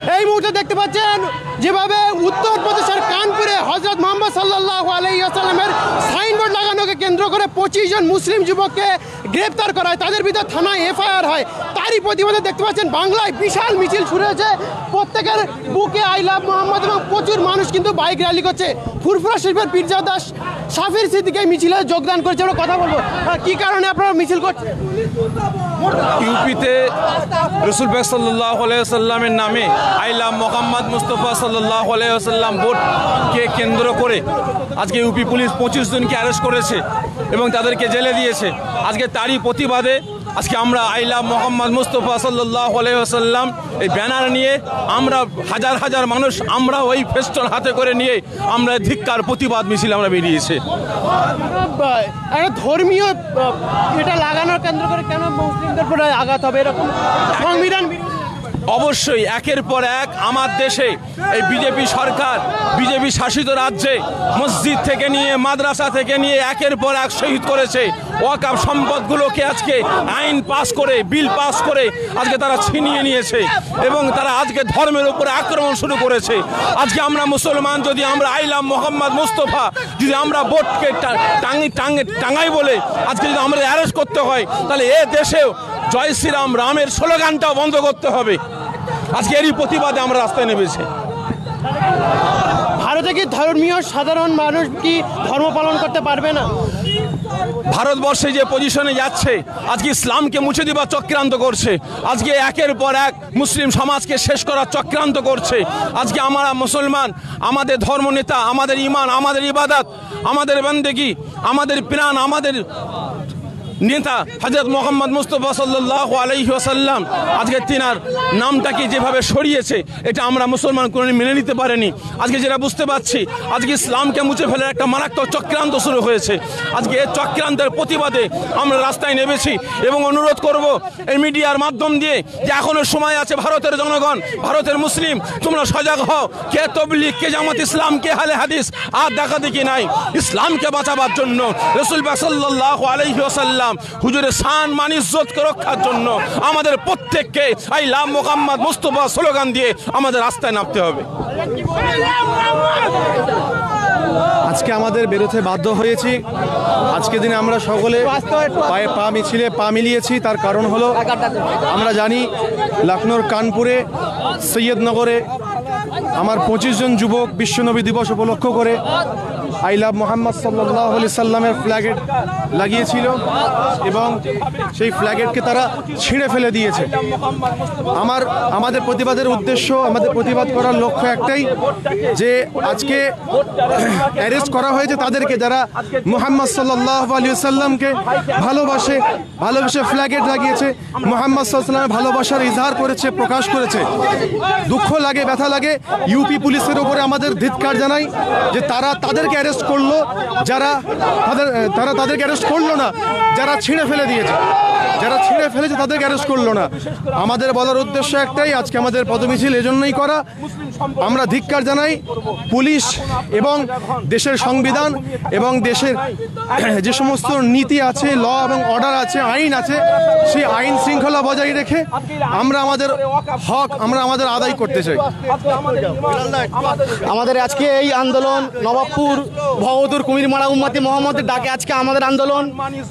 এই মুহূর্তে দেখতে পাচ্ছেন যেভাবে উত্তরপ্রদেশের কানপুরে হজরত মোহাম্মদ সাল্লাহ আলাইসাল্লামের সাইনবোর্ড লাগানোকে কেন্দ্র করে পঁচিশ জন মুসলিম যুবককে গ্রেপ্তার করা হয়। তাদের বিরুদ্ধে থানায় এফআইআর হয়। তারই প্রতিবাদে দেখতে পাচ্ছেন বাংলায় বিশাল মিছিল শুরু হয়েছে। প্রত্যেকের বুকে আই লাভ মোহাম্মদ এবং প্রচুর মানুষ কিন্তু বাইক র্যালি করছে। ফুরফুরা শিল্পের পীরজা দাস সাফির সিদ্দিকে মিছিলে যোগদান করেছে আমরা কথা বলব। কি কারণে আপনারা মিছিল করছেন? ইউপিতে রসুল বেগ সাল্লাহ সাল্লামের নামে আইলা মোহাম্মদ মুস্তফা সাল্লাহ সাল্লাম ভোটকে কেন্দ্র করে আজকে ইউপি পুলিশ পঁচিশ জনকে অ্যারেস্ট করেছে এবং তাদেরকে জেলে দিয়েছে। আজকে তারই প্রতিবাদে আজকে আমরা আইলা মোহাম্মদ মুস্তফা সাল্লাহ আলাইসাল্লাম এই ব্যানার নিয়ে আমরা হাজার হাজার মানুষ আমরা ওই ফেস্টন হাতে করে নিয়ে আমরা ধিক্কার, প্রতিবাদ, মিছিল আমরা বেরিয়েছে ধর্মীয় এটা লাগানোর কেন্দ্র করে কেন মুসলিমদের আঘাত হবে এরকম সংবিধান। অবশ্যই একের পর এক আমার দেশে এই বিজেপি সরকার, বিজেপি শাসিত রাজ্যে মসজিদ থেকে নিয়ে, মাদ্রাসা থেকে নিয়ে একের পর এক শহীদ করেছে। ওয়াকাপ সম্পদগুলোকে আজকে আইন পাস করে, বিল পাস করে আজকে তারা ছিনিয়ে নিয়েছে এবং তারা আজকে ধর্মের উপরে আক্রমণ শুরু করেছে। আজকে আমরা মুসলমান, যদি আমরা আইলাম মোহাম্মদ মুস্তফা, যদি আমরা বোটকে টা- টাঙ্গি টাঙ্গে টাঙ্গাই বলে, আজকে যদি আমরা অ্যারেস্ট করতে হয়, তাহলে এ দেশেও জয় শ্রীরাম রামের স্লোগানটাও বন্ধ করতে হবে। আজকে এরই প্রতিবাদে আমরা রাস্তায় নেমেছি। ভারতে কি ধর্মীয় সাধারণ মানুষ কি ধর্ম পালন করতে পারবে না? ভারতবর্ষে যে পজিশনে যাচ্ছে আজকে ইসলামকে মুছে দেবার চক্রান্ত করছে। আজকে একের পর এক মুসলিম সমাজকে শেষ করার চক্রান্ত করছে। আজকে আমরা মুসলমান আমাদের ধর্মনেতা আমাদের ইমান আমাদের ইবাদত আমাদের বন্দেগি আমাদের প্রাণ আমাদের নেতা হজরত মোহাম্মদ মুস্তফা সাল্লাহ আলাইহি আসাল্লাম আজকে তিনার নামটাকে যেভাবে সরিয়েছে, এটা আমরা মুসলমান কোনো মেনে নিতে পারেনি। আজকে যেটা বুঝতে পারছি, আজকে ইসলামকে মুছে ফেলার একটা মারাত্মক চক্রান্ত শুরু হয়েছে। আজকে এই চক্রান্তের প্রতিবাদে আমরা রাস্তায় নেমেছি এবং অনুরোধ করব এই মিডিয়ার মাধ্যম দিয়ে যে এখনও সময় আছে ভারতের জনগণ, ভারতের মুসলিম, তোমরা সজাগ হও। কে তবলিগ, কে জামাত ইসলাম, কে হালে হাদিস, আর দেখা দেখি নাই। ইসলামকে বাঁচাবার জন্য রসুল সাল্লাহ আলাইহি আসাল্লাম হুজুরের শান মান ইজ্জতকে রক্ষার জন্য আমাদের প্রত্যেককে I love Mohammad Mustafa slogan দিয়ে আমাদের রাস্তায় নামতে হবে। আজকে আমাদের বেরোতে বাধ্য হয়েছি। আজকে দিনে আমরা সকলে পায়ে পা মিছিলে পা মিলিয়েছি, তার কারণ হলো আমরা জানি লখনৌর কানপুরে, সৈয়দনগরে আমার পঁচিশ জন যুবক বিশ্বনবী দিবস উপলক্ষ করে আই লাভ মোহাম্মদ সাল্লাহ আলি সাল্লামের ফ্ল্যাগেট লাগিয়েছিল এবং সেই ফ্ল্যাগেটকে তারা ছিঁড়ে ফেলে দিয়েছে। আমার, আমাদের প্রতিবাদের উদ্দেশ্য, আমাদের প্রতিবাদ করার লক্ষ্য একটাই যে আজকে অ্যারেস্ট করা হয়েছে তাদেরকে যারা মোহাম্মদ সাল্লাহ আলী সাল্লামকে ভালোবাসে, ভালোবেসে ফ্ল্যাগেট লাগিয়েছে, মোহাম্মদ সাল্লামের ভালোবাসার ইজহার করেছে, প্রকাশ করেছে। দুঃখ লাগে, ব্যথা লাগে ইউপি পুলিশের উপরে আমাদের ধিৎকার জানাই যে তারা তাদেরকে অ্যারেস্ট করল, যারা তাদের তারা তাদেরকে অ্যারেস্ট করল না, যারা ছিঁড়ে ফেলে দিয়েছে। যারা ছিঁড়ে ফেলেছে, তাদেরকে অ্যারেস্ট করল না। আমাদের বলার উদ্দেশ্য একটাই, আজকে আমাদের পদমিছিল এজন্যই করা। আমরা ধিক্কার জানাই পুলিশ এবং দেশের সংবিধান এবং দেশের যে সমস্ত নীতি আছে, ল এবং অর্ডার আছে, আইন আছে, সেই আইন শৃঙ্খলা বজায় রেখে আমরা আমাদের হক আমরা আমাদের আদায় করতে চাই। আমাদের আজকে এই আন্দোলন নবাবপুর ভগদুর কুমিরমারা উম্মাতি মোহাম্মদের ডাকে আজকে আমাদের আন্দোলন।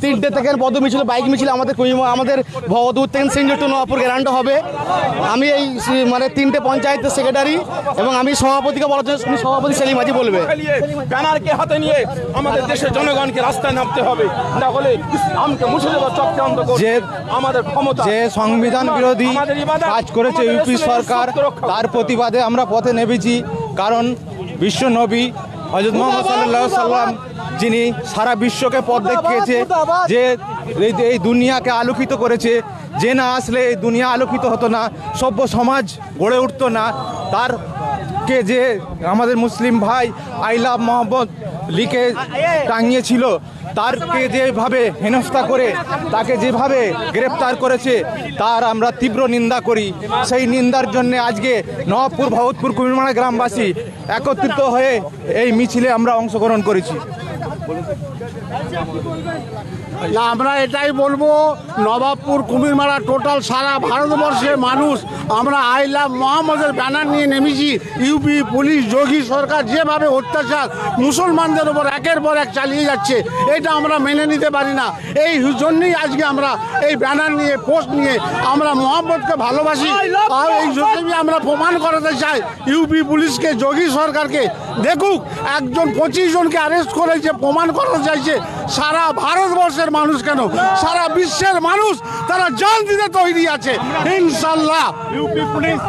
তিনটে থেকে পদ মিছিল বাইক মিছিল আমাদের কুমির আমাদের ভগদুর থেকে সিঞ্জর টু নবাবপুর গ্যারান্ড হবে। আমি এই মানে তিনটে পঞ্চায়েতের সেক্রেটারি এবং আমি সভাপতিকে বলার জন্য উনি সভাপতি সেলিম হাজি বলবে। ব্যানারকে হাতে নিয়ে আমাদের দেশের জনগণকে রাস্তায় নামতে হবে। না হলে ইসলামকে মুছে দেওয়ার চক্রান্ত যে আমাদের ক্ষমতা। যে সংবিধান বিরোধী কাজ করেছে ইউপি সরকার তার প্রতিবাদে আমরা পথে নেমেছি কারণ বিশ্ব নবী হজরত মোহাম্মদ সাল্লাহ সাল্লাম যিনি সারা বিশ্বকে পথ দেখিয়েছে যে এই- এই দুনিয়াকে আলোকিত করেছে যে না আসলে এই দুনিয়া আলোকিত হতো না সভ্য সমাজ গড়ে উঠত না তার কে যে আমাদের মুসলিম ভাই আই লাভ মোহাম্মদ লিখে টাঙিয়েছিল তারকে যেভাবে হেনস্থা করে, তাকে যেভাবে গ্রেপ্তার করেছে, তার আমরা তীব্র নিন্দা করি। সেই নিন্দার জন্যে আজকে নবাবপুর ভগতপুর কুমিরমারা গ্রামবাসী একত্রিত হয়ে এই মিছিলে আমরা অংশগ্রহণ করেছি। না আমরা এটাই বলব নবাবপুর কুমিরমারা টোটাল সারা ভারতবর্ষের মানুষ আমরা আই লাভ মোহাম্মদের ব্যানার নিয়ে নেমেছি। ইউপি পুলিশ যোগী সরকার যেভাবে অত্যাচার মুসলমানদের ওপর একের পর এক চালিয়ে যাচ্ছে এটা আমরা মেনে নিতে পারি না। এই জন্যই আজকে আমরা এই ব্যানার নিয়ে পোস্ট নিয়ে আমরা মোহাম্মদকে ভালোবাসি। আর এই জন্যই আমরা প্রমাণ করাতে চাই ইউপি পুলিশকে যোগী সরকারকে। দেখুক একজন পঁচিশ জনকে অ্যারেস্ট করে যে প্রমাণ করাতে চাইছে সারা ভারতবর্ষের মানুষ কেন? সারা বিশ্বের মানুষ তারা জান দিতে তৈরি আছে ইনশাল্লাহ। UP police.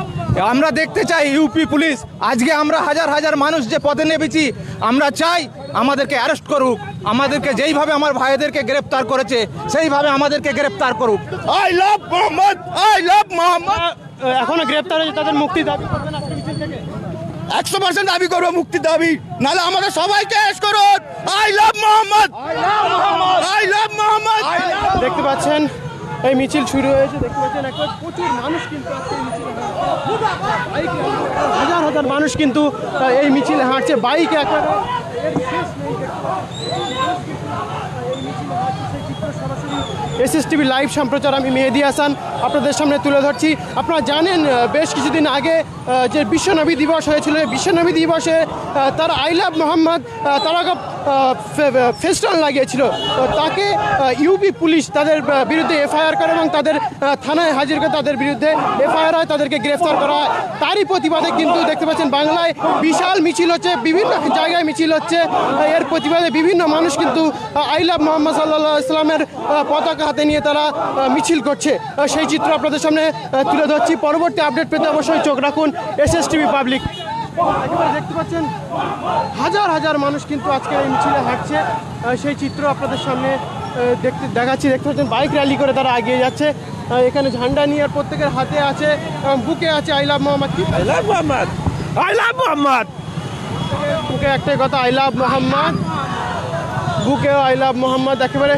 আমরা দেখতে চাই ইউপি পুলিশ। আজকে আমরা হাজার হাজার মানুষ যে পদে নেমেছি আমরা চাই আমাদেরকে অ্যারেস্ট করুক। আমাদেরকে যেইভাবে আমার ভাইদেরকে গ্রেপ্তার করেছে সেইভাবে আমাদেরকে গ্রেপ্তার করুক। I love Mohammad I love Mohammad. এখনও গ্রেপ্তার হয়েছে তাদের মুক্তি দাবি করবেন একশো পার্সেন্ট দাবি করব মুক্তি দাবি নাহলে আমাদের সবাইকে arrest love Mohammad. I love Mohammad দেখতে পাচ্ছেন এই মিছিল শুরু হয়েছে দেখতে পাচ্ছেন একবার প্রচুর মানুষ কিন্তু। হাজার হাজার মানুষ কিন্তু এই মিছিল হাঁটছে বাইকে একটা এস এস টিভি লাইভ সম্প্রচার, আমি মেহেদি হাসান আপনাদের সামনে তুলে ধরছি। আপনারা জানেন বেশ কিছুদিন আগে যে বিশ্বনবী দিবস হয়েছিল বিশ্বনবী দিবসে তার আই লাভ মোহাম্মদ তারা ফেস্টান লাগিয়েছিল। তাকে ইউপি পুলিশ তাদের বিরুদ্ধে এফআইআর করে এবং তাদের থানায় হাজির করে তাদের বিরুদ্ধে এফআইআর হয়, তাদেরকে গ্রেফতার করা হয়। তারই প্রতিবাদে কিন্তু দেখতে পাচ্ছেন, বাংলায় বিশাল মিছিল হচ্ছে, বিভিন্ন জায়গায় মিছিল হচ্ছে। এর প্রতিবাদে বিভিন্ন মানুষ কিন্তু আই লাভ মোহাম্মদ সাল্লাহ ইসলামের পতাকা হাতে নিয়ে তারা মিছিল করছে। সেই চিত্র আপনাদের সামনে তুলে ধরছি। পরবর্তী আপডেট পেতে অবশ্যই চোখ রাখুন এস এস টিভি পাবলিক একেবারে দেখতে পাচ্ছেন হাজার হাজার মানুষ কিন্তু আজকে এই মিছিলে হাঁটছে। সেই চিত্র আপনাদের সামনে দেখতে দেখাচ্ছি। দেখতে পাচ্ছেন বাইক র্যালি করে তারা এগিয়ে যাচ্ছে। এখানে ঝান্ডা নিয়ে আর প্রত্যেকের হাতে আছে বুকে আছে আই লাভ মোহাম্মদ কি? I love Mohammad. I love Mohammad. বুকে একটাই কথা আই লাভ মোহাম্মদ। বুকে আই লাভ মোহাম্মদ একেবারে